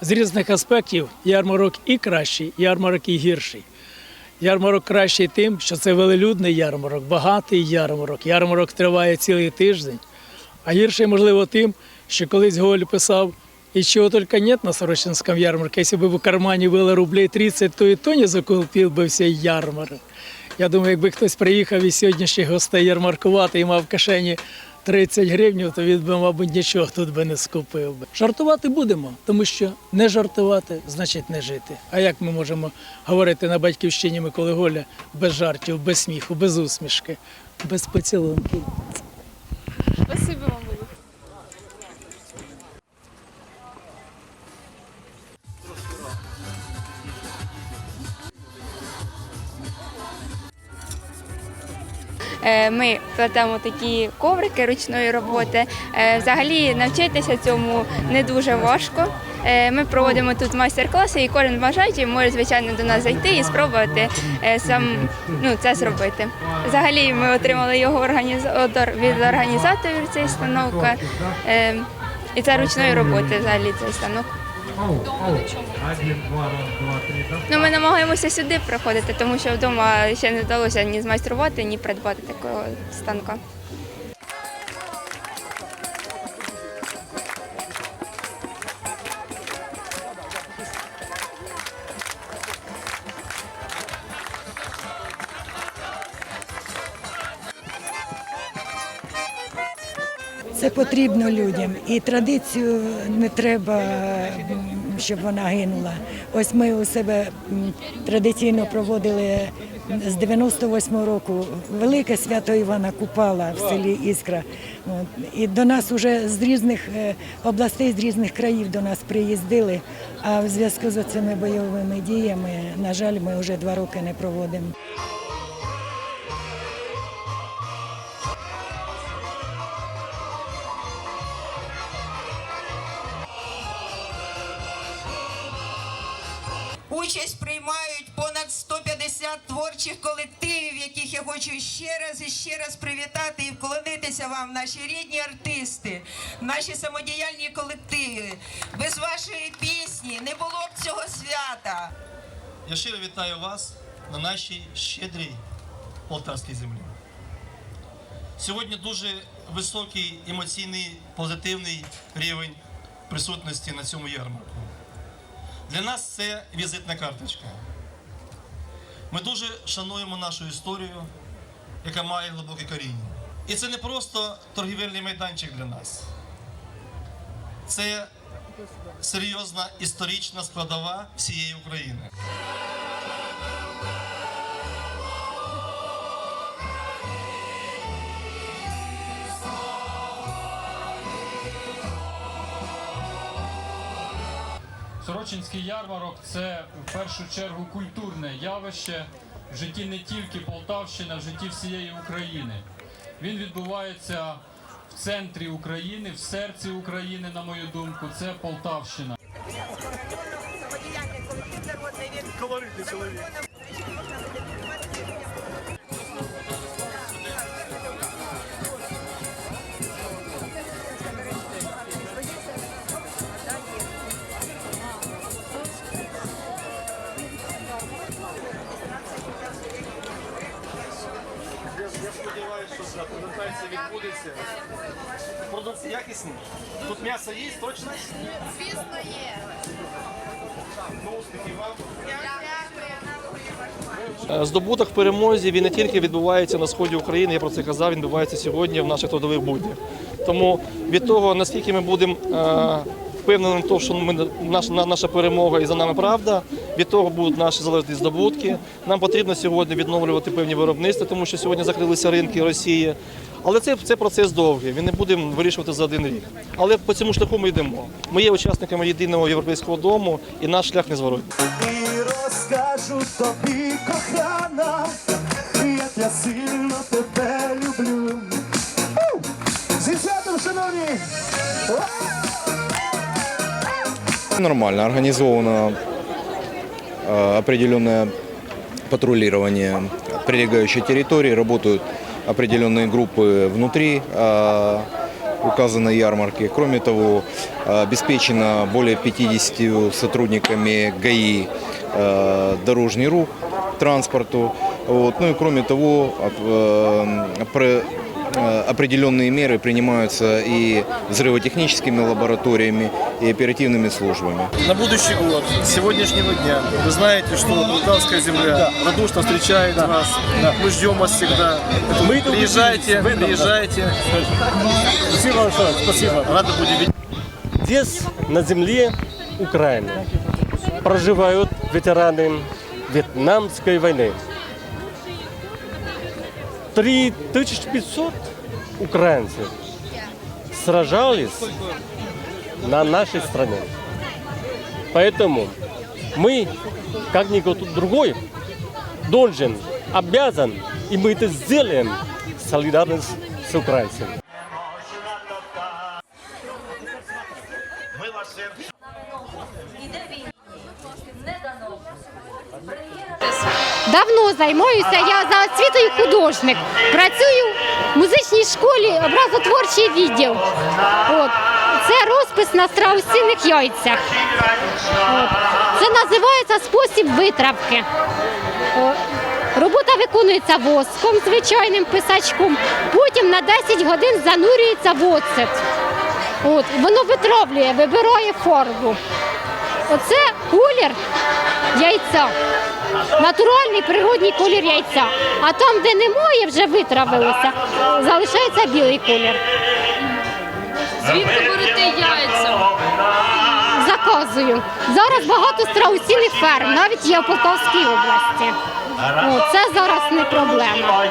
З різних аспектів ярмарок і кращий, ярмарок і гірший. Ярмарок кращий тим, що це велелюдний ярмарок, багатий ярмарок. Ярмарок триває цілий тиждень. А гірший, можливо, тим, що колись Голь писав, і чого тільки нет на Сорочинському ярмарку. Якщо б в кармані было рублей 30, то і то не закупил бы все ярмарок. Я думаю, якби хтось приїхав із сьогоднішніх гостей ярмаркувати і мав в кишені 30 гривень, то він би, мабуть, нічого тут би не скупив би. Жартувати будемо, тому що не жартувати значить не жити. А як ми можемо говорити на батьківщині Миколи Голя без жартів, без сміху, без усмішки, без поцілунків? Ми плетемо такі коврики ручної роботи. Е, Взагалі навчитися цьому не дуже важко. Е, Ми проводимо тут майстер-класи, і кожен бажаючий може звичайно до нас зайти і спробувати е, сам ну, це зробити. Взагалі ми отримали його від організаторів цей станок. Е, І це ручної роботи взагалі цей станок. Ну, ми намагаємося сюди приходити, тому що вдома ще не вдалося ні змайструвати, ні придбати такого станка. Це потрібно людям. І традицію не треба, щоб вона гинула. Ось ми у себе традиційно проводили з 98-го року велике свято Івана Купала в селі Іскра. І до нас вже з різних е, областей, з різних країв до нас приїздили. А в зв'язку з цими бойовими діями, на жаль, ми вже два роки не проводимо. Участь приймають понад 150 творчих колективів, яких я хочу ще раз і ще раз привітати і вклонитися вам, наші рідні артисти, наші самодіяльні колективи. Без вашої пісні не було б цього свята. Я щиро вітаю вас на нашій щедрій полтавській землі. Сьогодні дуже високий емоційний позитивний рівень присутності на цьому ярмарку. Для нас це візитна карточка. Ми дуже шануємо нашу історію, яка має глибоке коріння. І це не просто торгівельний майданчик для нас. Це серйозна історична складова всієї України. Сорочинський ярмарок це в першу чергу культурне явище в житті не тільки Полтавщини, а в житті всієї України. Він відбувається в центрі України, в серці України, на мою думку, це Полтавщина. Я презентація відбудеться. Продукт якісні. Тут м'ясо є, точно? Звісно, є. Ну, успіхів вам. Е, Здобуток перемозі він не тільки відбувається на сході України, я про це казав, він відбувається сьогодні в наших трудових буднях. Тому від того, наскільки ми будемо впевнені в тому, що ми, наша, наша перемога і за нами правда, від того будуть наші залежні здобутки. Нам потрібно сьогодні відновлювати певні виробництва, тому що сьогодні закрилися ринки Росії. Але це, це процес довгий, він не буде вирішувати за один рік. Але по цьому шляху ми йдемо. Ми є учасниками єдиного європейського дому, і наш шлях не незворотний. І розкажу тобі, кохана, як я сильно Нормально, организовано э, определенное патрулирование прилегающей территории, работают определенные группы внутри э, указанной ярмарки. Кроме того, э, обеспечено более 50 сотрудниками ГАИ дорожный рух транспорту. Вот. Ну и кроме того, определенные меры принимаются и взрывотехническими лабораториями, и оперативными службами. на будущий год, с сегодняшнего дня. Вы знаете, что Полтавская земля радушно встречает вас. Мы ждем вас всегда. приезжайте, приезжайте. Спасибо большое, спасибо. Рады будем видеть. Здесь, на земле Украины, проживают ветераны Вьетнамской войны. 3500 украинцев сражались на нашей стране. Поэтому мы, как никто другой, должен, обязан, и мы это сделаем, солидарность с украинцами. Давно займаюся. Я за освітою художник. Працюю в музичній школі, образотворчий відділ. От. Це розпис на страусиних яйцях. От. Це називається спосіб витравки. О. Робота виконується воском, звичайним писачком. Потім на 10 годин занурюється в оцет. От. Воно витравлює, вибирає фарбу. Оце колір яйця. Натуральний природній колір яйця. А там, де немає, вже витравилося, залишається білий колір. Звідки берете яйця? Заказую. Зараз багато страусіних ферм, навіть є в Полтавській області. О, це зараз не проблема.